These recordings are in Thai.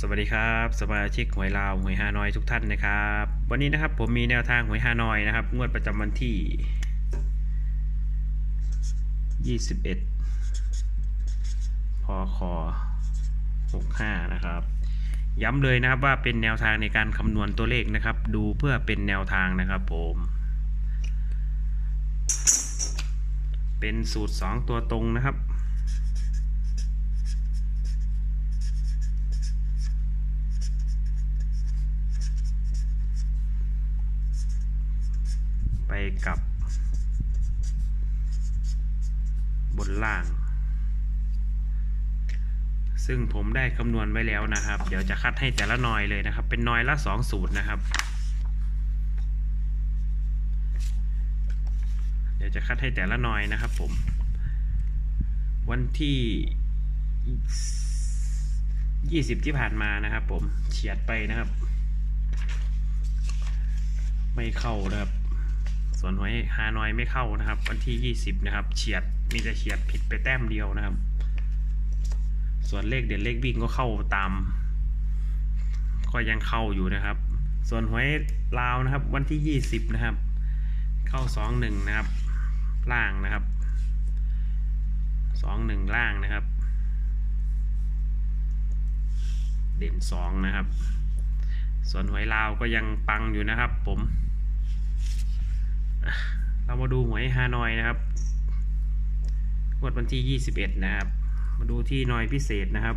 สวัสดีครับสมาชิกหวยลาวหวยฮานอยทุกท่านนะครับ วันนี้นะครับผมมีแนวทางหวยฮานอยนะครับ งวดประจำวันที่ 21 พค 65 นะครับ ย้ำเลยนะครับว่าเป็นแนวทางในการคำนวณตัวเลขนะครับ ดูเพื่อเป็นแนวทางนะครับผม เป็นสูตร 2 ตัวตรงนะครับ กับบนล่าง ซึ่งผมได้คำนวณไว้แล้วนะครับ เดี๋ยวจะคัดให้แต่ละหน่อยเลยนะครับ เป็นหน่อยละสองสูตรนะครับ เดี๋ยวจะคัดให้แต่ละหน่อยนะครับผม วันที่ยี่สิบที่ผ่านมานะครับ ผมเฉียดไปนะครับ ไม่เข้านะครับ ส่วนหวยฮานอยไม่เข้านะครับ วันที่ 20 นะครับเฉียดมีแต่เฉียดผิดไปแต้มเดียวนะครับ ส่วนเลขเด่นเลขวิ่งก็เข้าตาม ก็ยังเข้าอยู่นะครับ ส่วนหวยลาวนะครับ วันที่ 20 นะครับ เข้า 21 นะครับ ล่างนะครับ 21 ล่างนะครับ เด่น 2 นะครับ ส่วนหวยลาวก็ยังปังอยู่นะครับผม เรามาดูหวยฮานอยนะครับงวดวันที่ 21 นะครับ มาดูที่นอยพิเศษนะครับ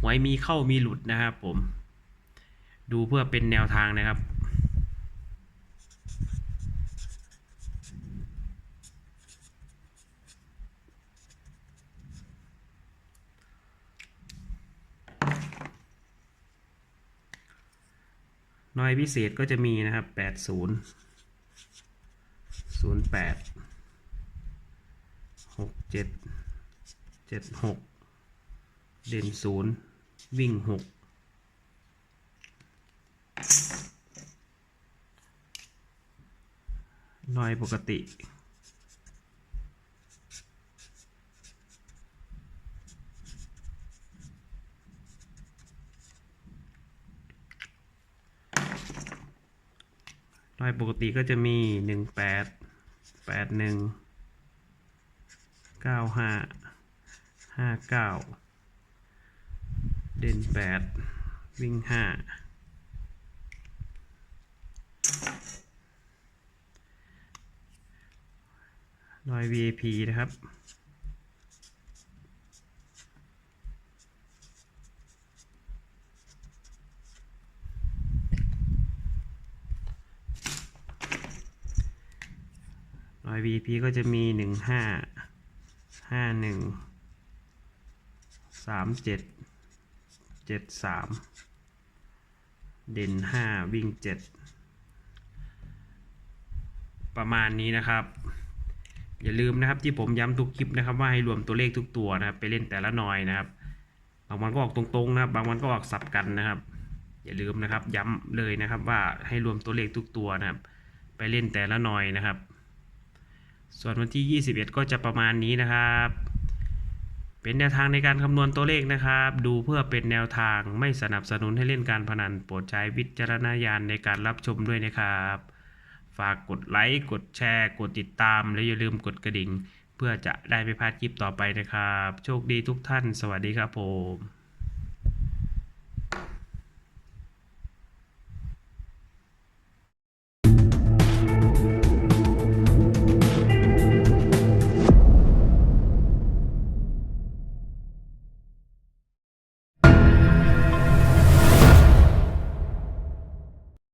หวยมีเข้ามีหลุดนะครับผม ดูเพื่อเป็นแนวทางนะครับ น้อยพิเศษก็จะมีนะครับแปดศูนย์ศูนย์แปดหกเจ็ดเจ็ดหกเด่นศูนย์วิ่งหกนอยปกติ รอยปกติก็จะมีหนึ่งแปดแปดหนึ่งเก้าห้าห้าเก้าเด่นแปดวิ่งห้ารอย VIP นะครับ รอย VP ก็จะมีหนึ่งห้าห้าหนึ่งสามเจ็ดเจ็ดสามเด่นห้าวิ่งเจ็ดประมาณนี้นะครับ อย่าลืมนะครับที่ผมย้ำทุกคลิปนะครับ ว่าให้รวมตัวเลขทุกตัวนะครับ ไปเล่นแต่ละหน่อยนะครับบางวันก็ออกตรงๆนะครับ บางวันก็ออกสับกันนะครับ อย่าลืมนะครับ ย้ำเลยนะครับว่าให้รวมตัวเลขทุกตัวนะครับ ไปเล่นแต่ละหน่อยนะครับ ส่วนวันที่ 21 ก็จะประมาณนี้นะครับ เป็นแนวทางในการคำนวณตัวเลขนะครับ ดูเพื่อเป็นแนวทางไม่สนับสนุนให้เล่นการพนันโปรดใช้วิจารณญาณในการรับชมด้วยนะครับ ฝากกดไลค์กดแชร์ กดติดตาม และอย่าลืมกดกระดิ่ง เพื่อจะได้ไม่พลาดคลิปต่อไปนะครับ โชคดีทุกท่าน สวัสดีครับผม